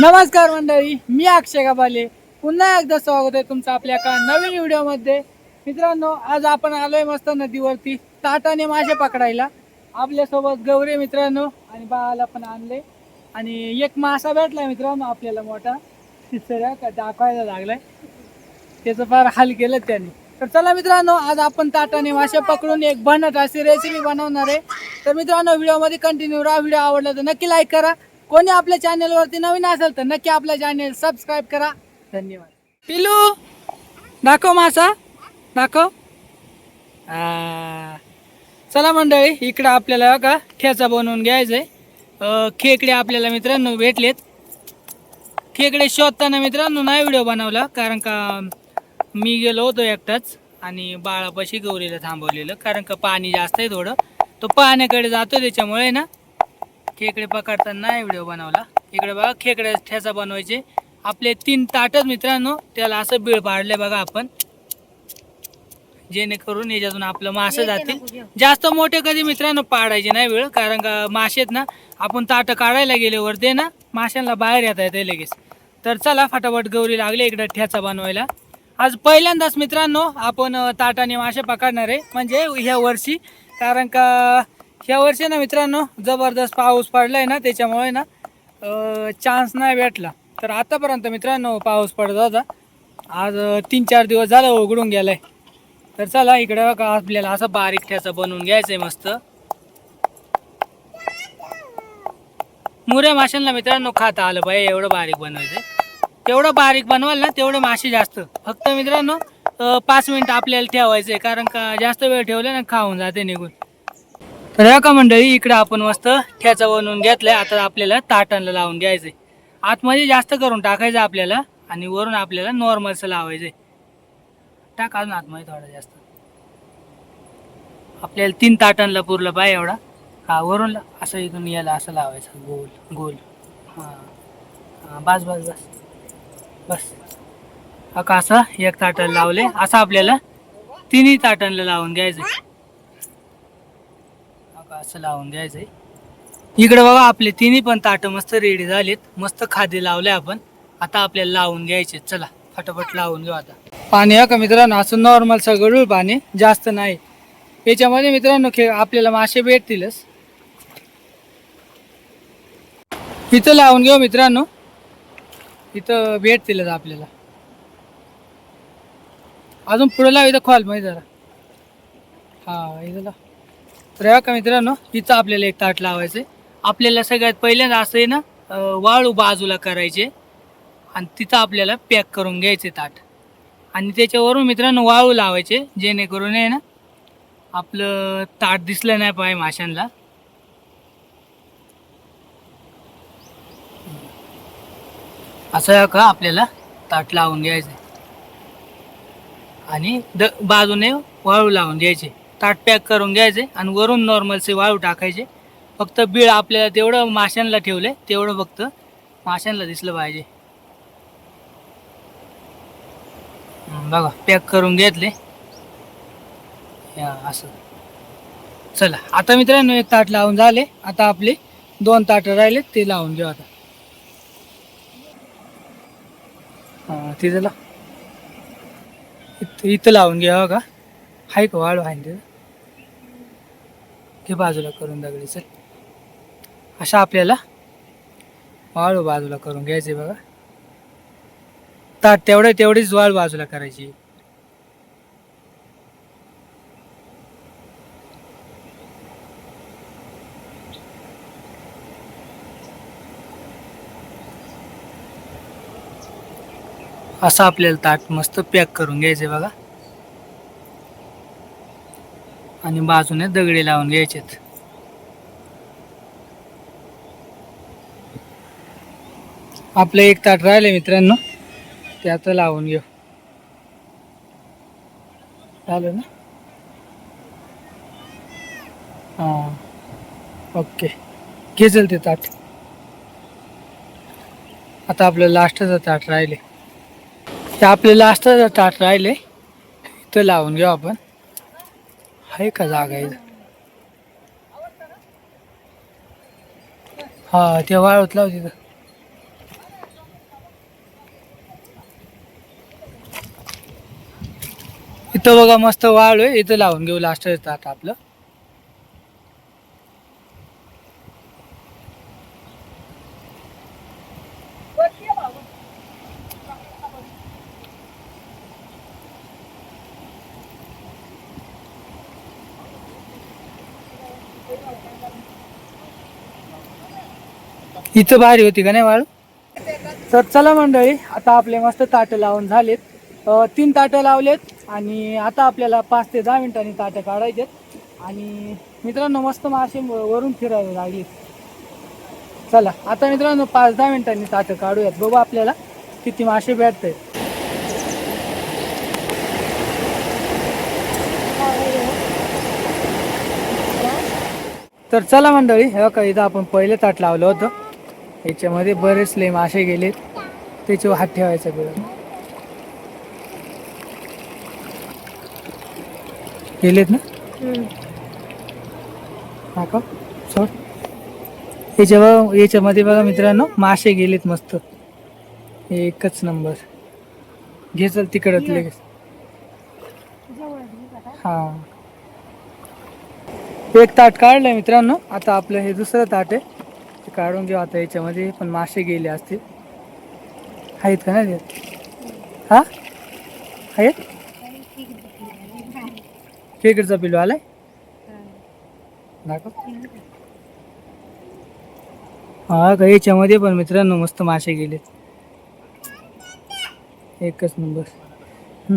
नमस्कार मंडळी मी अक्षय गाबाले पुन्हा एकदा स्वागत आहे तुमचं आपल्या एका नवीन व्हिडिओमध्ये. मित्रांनो आज आपण आलोय मस्त नदीवरती ताटाने मासे पकडायला. आपल्यासोबत गौरी मित्रांनो आणि बाळाला पण आणले आणि एक मासा भेटला मित्रांनो आपल्याला मोठा. तिसऱ्या का दाखवायला लागलाय. त्याचं फार हाल केलं त्याने. तर चला मित्रांनो आज आपण ताटाने मासे पकडून एक बनट अशी रेसिपी बनवणार आहे. तर मित्रांनो व्हिडिओमध्ये कंटिन्यू राहा. व्हिडिओ आवडला तर नक्की लाईक करा. कोणी आपल्या चॅनलवरती नवीन असेल तर नक्की आपला चॅनल सबस्क्राईब करा. धन्यवाद. पिलू दाखव मासा. दाखव. चला मंडळी इकडं आपल्याला का ठेचा बनवून घ्यायचंय. आहे खेकडे आपल्याला मित्रांनो भेटलेत. खेकडे शोधताना मित्रांनो नाही व्हिडिओ बनवला कारण का मी गेलो होतो एकटाच आणि बाळापाशी गौरीला थांबवलेलं कारण का पाणी जास्त आहे थोडं. तो पाण्याकडे जातो त्याच्यामुळे ना खेकडे पकडताना व्हिडिओ बनवला. इकडे बघा खेकडे ठेचा बनवायचे. आपले तीन ताटच मित्रांनो त्याला असं बीळ पाडले बघा आपण. जेणेकरून याच्यातून आपलं मासे जातील. जास्त मोठे कधी मित्रांनो पाडायचे नाही वेळ कारण का मासेत ना आपण ताटं काढायला गेले वरते ना माशांना बाहेर येता येते लगेच. तर चला फटाफट गौरी लागले इकडे ठ्याचा बनवायला. आज पहिल्यांदाच मित्रांनो आपण ताटाने मासे पकडणार आहे म्हणजे ह्या वर्षी कारण का ह्या वर्षी ना मित्रांनो जबरदस्त पाऊस पडलाय ना त्याच्यामुळे ना चान्स नाही भेटला. तर आतापर्यंत मित्रांनो पाऊस पडत होता. आज तीन चार दिवस झालं उघडून गेलाय. तर चला इकडे बघा आपल्याला असं बारीक ठ्याचं बनवून घ्यायचंय मस्त. मुऱ्या माशांना मित्रांनो खाता आलं पाहिजे एवढं बारीक बनवायचं तेवढं बारीक बनवाल ना तेवढे मासे जास्त. फक्त मित्रांनो पाच मिनिट आपल्याला ठेवायचंय कारण का जास्त वेळ ठेवलं ना खाऊन जाते निघून. तर का मंडळी इकडे आपण मस्त ठ्याचा बनवून घेतलाय. आता आपल्याला ताटांना लावून घ्यायचंय. आतमध्ये जास्त करून टाकायचं आपल्याला आणि वरून आपल्याला नॉर्मलचं लावायचंय. टाक अजून आतमध्ये थोडा जास्त. आपल्याला तीन ताटांना पुरलं पाहिजे एवढा. हा वरून असं इथून याला असं लावायचं. गोल गोल. हां. हां बस बस बस. बस. हा का असं एक ताटाला लावले. असं आपल्याला तिन्ही ताटांना लावून घ्यायचं असं लावून आहे इकडे बघा आपले तिन्ही पण ताटं मस्त रेडी झालेत. मस्त खादे लावले आपण. आता आपल्याला लावून घ्यायचे चला फटाफट लावून घेऊ आता. पाणी हा का मित्रांनो? असं नॉर्मल सगळं पाणी जास्त नाही. याच्यामध्ये मित्रांनो खेळ आपल्याला मासे भेटतीलच. इथं लावून घेऊ मित्रांनो. इथं भेटतीलच आपल्याला. अजून पुढे लाव इथं खोल माहिती जरा. हा इथं लाव. तर का मित्रांनो तिथं आपल्याला एक ताट लावायचं आपल्याला सगळ्यात पहिल्यांदा असं आहे ना वाळू बाजूला करायचे. आणि तिथं आपल्याला पॅक करून घ्यायचे ताट. आणि त्याच्यावरून मित्रांनो वाळू लावायचे जेणेकरून आहे ना आपलं ताट दिसलं नाही पाहिजे माशांना. असं का आपल्याला ताट लावून घ्यायचं आणि द बाजूने वाळू लावून घ्यायचे. ताट पॅक करून घ्यायचे आणि वरून नॉर्मलचे वाळू टाकायचे. फक्त बीळ आपल्याला तेवढं माशांना ठेवले तेवढं फक्त माशांना दिसलं पाहिजे. बघा पॅक करून घेतले. असं. चला आता मित्रांनो एक ताट लावून झाले. आता आपले दोन ताटं राहिले ते लावून घेऊ आता. हां तिथं लाव इथं इथं लावून घ्या हो का? हाय का वाळू आहे ना तिथं हे बाजूला करून दगडी चल. अशा आपल्याला वाळू बाजूला करून घ्यायचे बघा. ताट तेवढे तेवढीच वाळ बाजूला करायची. असं आपल्याला ताट मस्त पॅक करून घ्यायचे बघा. आणि बाजूने दगडे लावून घ्यायचेत. आपलं एक ताट राहिले मित्रांनो ते आता लावून घेऊ. झालं ना? हां ओके. घे ते ताट. आता आपलं लास्टचं ताट राहिले. ते आपले लास्टचं ताट राहिले इथं लावून घेऊ आपण. आहे का जागा हा ते वाळवत लाव तिथं. इथं बघा मस्त वाळू आहे. इथं लावून घेऊ लास्ट आता आपलं. इथं भारी होती का नाही वाळू? तर चला मंडळी आता आपले मस्त ताटं लावून झालेत. तीन ताटं लावलेत आणि आता आपल्याला पाच ते दहा मिनिटांनी ताटं काढायचेत. आणि मित्रांनो मस्त मासे वरून फिरायला लागले चला आता मित्रांनो पाच दहा मिनिटांनी ताटं काढूयात. बघू आपल्याला किती मासे भेटत तर चला मंडळी हे का इथं आपण पहिले ताट लावलं होतं. याच्यामध्ये बरेच लय मासे गेलेत. त्याच्यावर हात ठेवायचा बरं गेलेत ना? हा का सोड. याच्या बघा याच्यामध्ये बघा मित्रांनो मासे गेलेत मस्त. एकच नंबर. घे चल तिकडत लगेच. हा. एक ताट काढलंय मित्रांनो. आता आपलं हे दुसरं ताट आहे. ते काढून घेऊ आता याच्यामध्ये पण मासे गेले असतील आहेत का नाही हा? आहेत? खेकडचा पिलू आलाय? दाखव. हा का याच्यामध्ये पण मित्रांनो मस्त मासे गेलेत एकच नंबर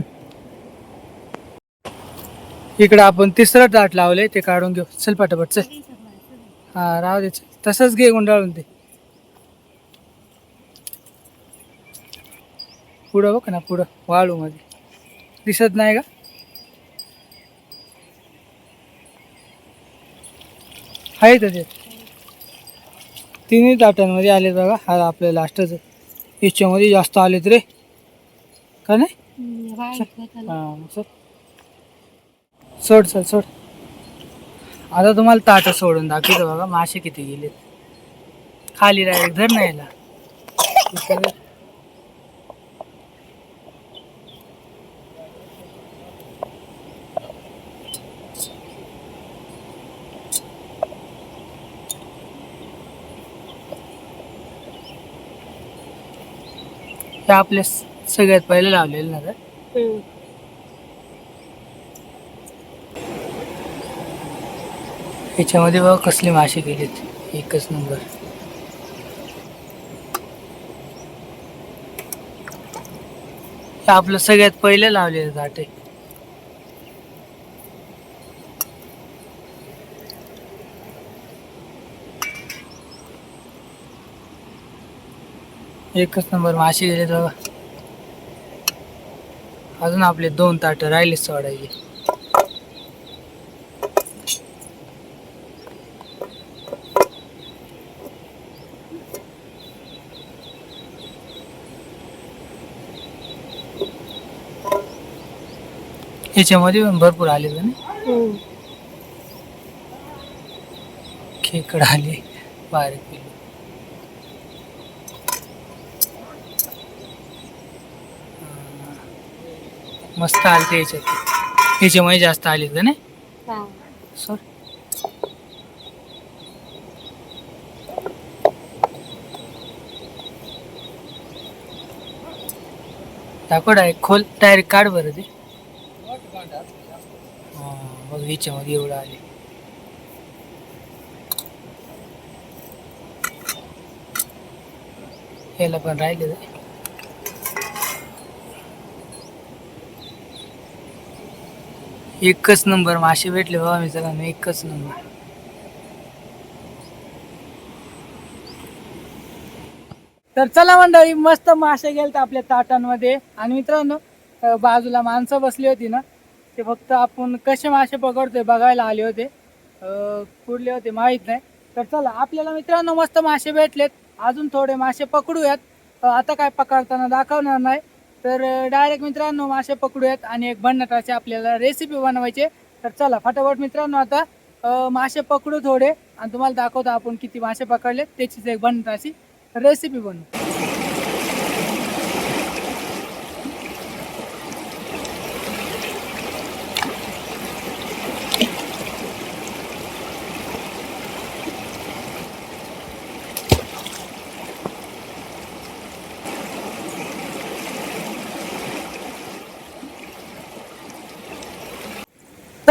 इकडं आपण तिसरं ताट लावलंय ते काढून घेऊ. चल पटापट चल. हा राहू दे चल. तसंच घे गुंडाळून ते. पुढं बघ ना पुढं. वाळू मध्ये. दिसत नाही का? आहे ते. तिन्ही ताटांमध्ये आले बघा. हा आपल्या लास्टच याच्यामध्ये जास्त आलेत रे. का नाही? हा चल. सोड चल सोड. आता तुम्हाला ताट सोडून दाखवतो बघा मासे किती गेलेत. खाली राहिले धर नाही याला. आपल्या सगळ्यात पहिले लावलेलं ना याच्यामध्ये बघा कसले मासे गेलेत एकच नंबर आपलं सगळ्यात पहिले लावलेले ताट एकच नंबर मासे गेलेत बघा. अजून आपले दोन ताटं राहिलेच सोडायचे. याच्यामध्ये पण भरपूर आले ना खेकड आले. बारीक पिल्लू. हा. मस्त आलते याच्यात. याच्यामध्ये जास्त आले का नाही सर. दाखव डायरेक्ट खोल डायरेक्ट काढ बरं ते. हा, मग एवढं आले. याला पण राहिले एकच नंबर मासे भेटले बाबा सगळ्यांना एकच नंबर. तर चला मंडळी मस्त मासे गेले आपल्या ताटांमध्ये. आणि मित्रांनो बाजूला माणसं बसली होती ना ते फक्त आपण कसे मासे पकडतोय बघायला आले होते. अं, कुठले होते माहीत नाही. तर चला आपल्याला मित्रांनो मस्त मासे भेटलेत. अजून थोडे मासे पकडूयात. आता काय पकडताना दाखवणार नाही. तर डायरेक्ट मित्रांनो मासे पकडूयात आणि एक भन्नाटाची आपल्याला रेसिपी बनवायची. तर चला फटाफट मित्रांनो आता मासे पकडू थोडे. आणि तुम्हाला दाखवतो आपण किती मासे पकडले त्याचीच एक भन्नाटाची रेसिपी बनवू.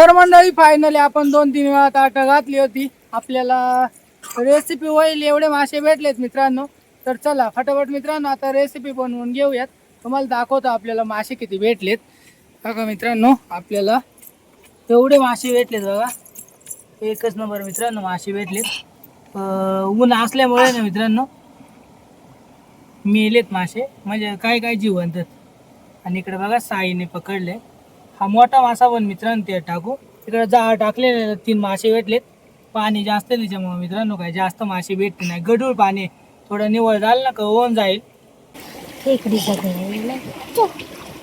तर मंडळी फायनली आपण दोन तीन वेळा ताट घातली होती. आपल्याला रेसिपी होईल एवढे मासे भेटलेत मित्रांनो. तर चला फटाफट मित्रांनो आता रेसिपी बनवून घेऊयात. तुम्हाला दाखवतो आपल्याला मासे किती भेटलेत. बघा मित्रांनो आपल्याला एवढे मासे भेटलेत बघा. एकच नंबर मित्रांनो मासे भेटलेत. ऊन असल्यामुळे ना मित्रांनो मेलेत मासे. म्हणजे काय काय जिवंत. आणि इकडे बघा साईने पकडले. हा मोठा मासा पण मित्रांनो ते टाकू. तिकडे जा टाकलेले तीन मासे भेटलेत. पाणी जास्त त्याच्यामुळे मित्रांनो काय जास्त मासे भेटते नाही. गडूळ पाणी. थोडं निवळ झालं ना का होऊन जाईल. खेकडीचा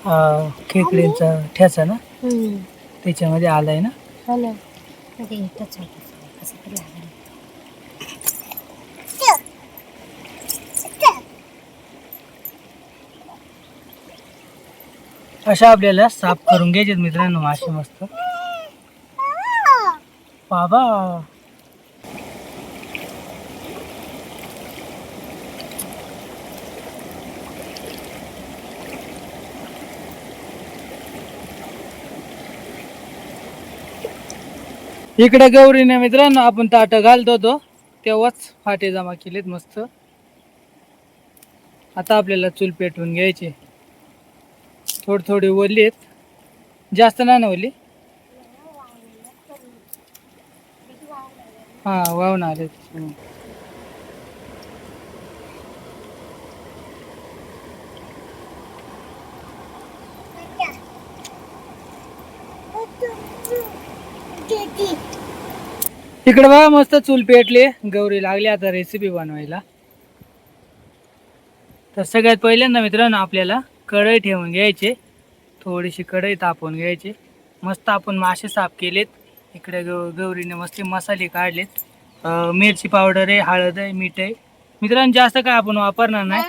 हा, ठ्याचा ना? त्याच्यामध्ये आलाय ना हो ना अरे इथंच होतं. असं तरी लागलं. अशा आपल्याला साफ करून घ्यायचे मित्रांनो मासे मस्त. बाबा. इकडे गौरीने मित्रांनो आपण ताट घालतो तो तेव्हाच फाटे जमा केलेत मस्त. आता आपल्याला चूल पेटवून घ्यायचे. थोडी थोडी ओली आहेत. जास्त नाही ना ओली? हा वाहून आले. तिकडे बघा मस्त चूल पेटले. गौरी लागली आता रेसिपी बनवायला. तर सगळ्यात पहिल्यांदा मित्रांनो आपल्याला कढई ठेवून घ्यायचे. थोडीशी कढई तापवून घ्यायची. मस्त आपण मासे साफ केलेत. इकडे गौ गौरीने मस्त मसाले काढलेत. अं, मिरची पावडर आहे हळद आहे मीठ आहे. मित्रांनो जास्त काय आपण वापरणार नाही.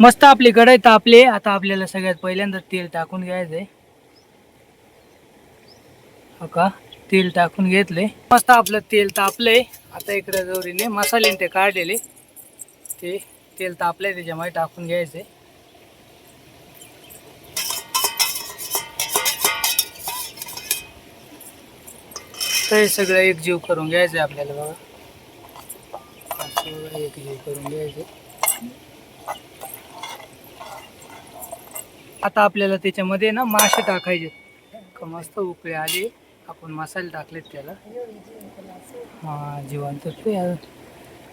मस्त आपली कढई तापली. आता आपल्याला सगळ्यात पहिल्यांदा तेल टाकून घ्यायचंय. हो का? तेल टाकून घेतले मस्त आपलं तेल तापलंय. आता इकडे गौरीने मसाले ते काढलेले. ते तेल तापलंय त्याच्यामध्ये टाकून घ्यायचे तर हे सगळं एकजीव करून घ्यायचं आहे आपल्याला बघा. असं एकजीव करून घ्यायचं आता आपल्याला त्याच्यामध्ये ना मासे टाकायचे. का मस्त उकळे आले. आपण मसाले टाकलेत त्याला. हा जिवंत ते आहे.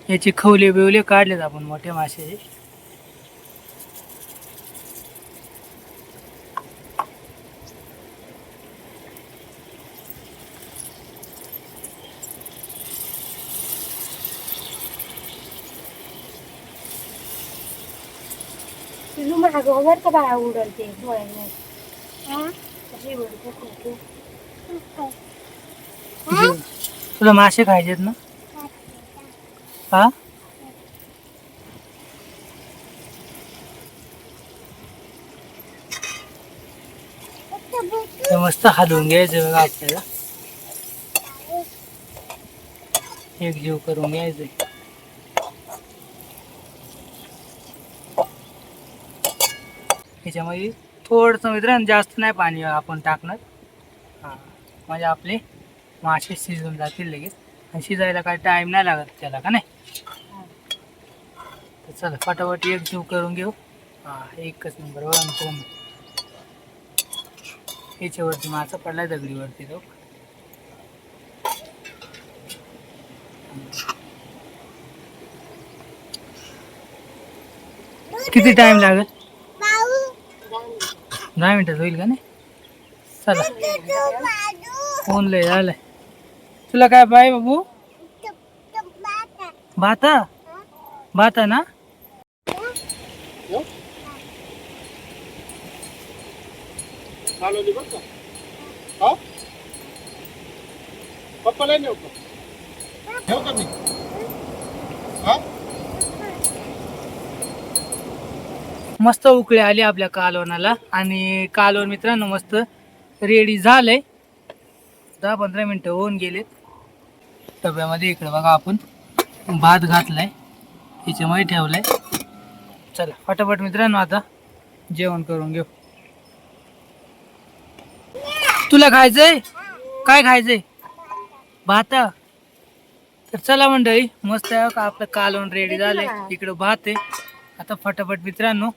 याचे खवले बिवले काढलेत आपण मोठे मासे. वर का बाळा उडल ते डोळ्याने. तुला मासे खायचेत ना? हा मस्त हलवून घ्यायचं बघा आपल्याला. एक जीव करून घ्यायचंय. त्याच्यामध्ये थोडंसं मित्रांनो जास्त नाही पाणी आपण टाकणार. हां म्हणजे आपले मासे शिजून जातील लगेच. आणि शिजायला काय टाईम नाही लागत त्याला का नाही? तर चला फटाफट एक जीव करून घेऊ. हां एकच नंबर बघा मित्रांनो याच्यावरती मासा पडलाय दगडीवरती तो. किती टाइम लागेल? दहा मिनटात होईल का नाही? चला. फोन लय झालंय. तुला काय पाय बाबू? भाता? भाता ना? चालवली बरं का हा? पप्पाला नेऊ का? ठेव का मी? मस्त उकळी आली आपल्या कालवणाला. आणि कालवण मित्रांनो मस्त रेडी झालंय. दहा पंधरा मिनटं होऊन गेलेत डब्यामध्ये इकडे बघा आपण. भात घातलाय. याच्यामध्ये ठेवलाय. चला फटाफट मित्रांनो आता जेवण करून घेऊ. तुला खायचंय? काय खायचंय? भात? तर चला मंडळी मस्त आहे का आपलं कालवण रेडी झालंय. इकडं भात आहे. आता फटाफट मित्रांनो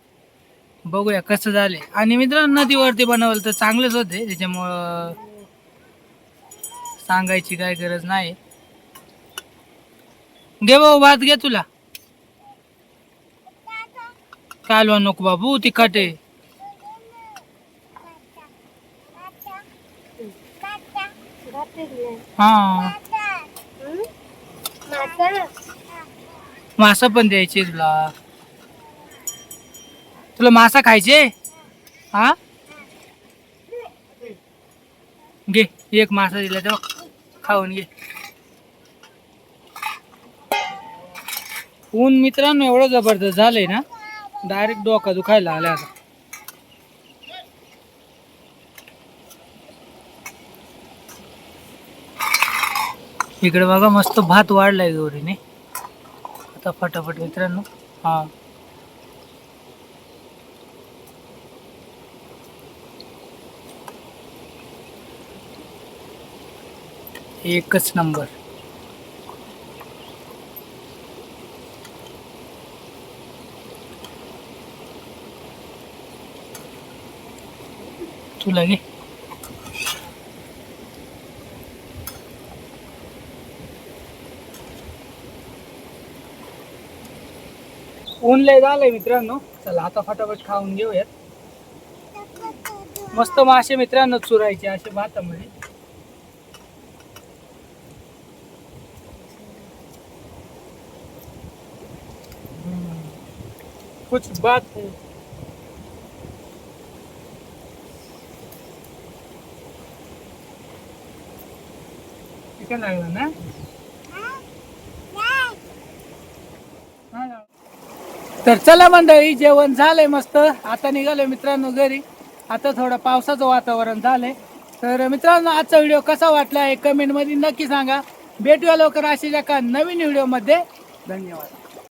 बघूया कसं झालंय. आणि मित्रांनो नदीवरती बनवलं तर चांगलंच होते. त्याच्यामुळं सांगायची काय गरज नाही. घे भाऊ भात घे तुला. कालवा नको बाबू तिखट आहे. हा. हं? मासा पण द्यायचे तुला. तुला मासा खायचे? हा? घे एक मासा दिला तेव्हा खाऊन घे. ऊन मित्रांनो एवढं जबरदस्त झालंय ना? डायरेक्ट डोका दुखायला आला आता. इकडे बघा मस्त भात वाढलाय गौरीने आता फटाफट मित्रांनो. हा. एकच नंबर. तुला घे. ऊन लय झालंय मित्रांनो. चला आता फटाफट खाऊन घेऊयात. मस्त मासे मित्रांनो चुरायचे असे भातामध्ये. कुछ बात है। चिकन लागलं ना? तर चला मंडळी जेवण झालंय मस्त. आता निघालोय मित्रांनो घरी. आता थोडं पावसाचं वातावरण झालंय. तर मित्रांनो आजचा व्हिडिओ कसा वाटला आहे कमेंटमध्ये नक्की सांगा. भेटूया लवकर अशाच एका नवीन व्हिडिओमध्ये धन्यवाद.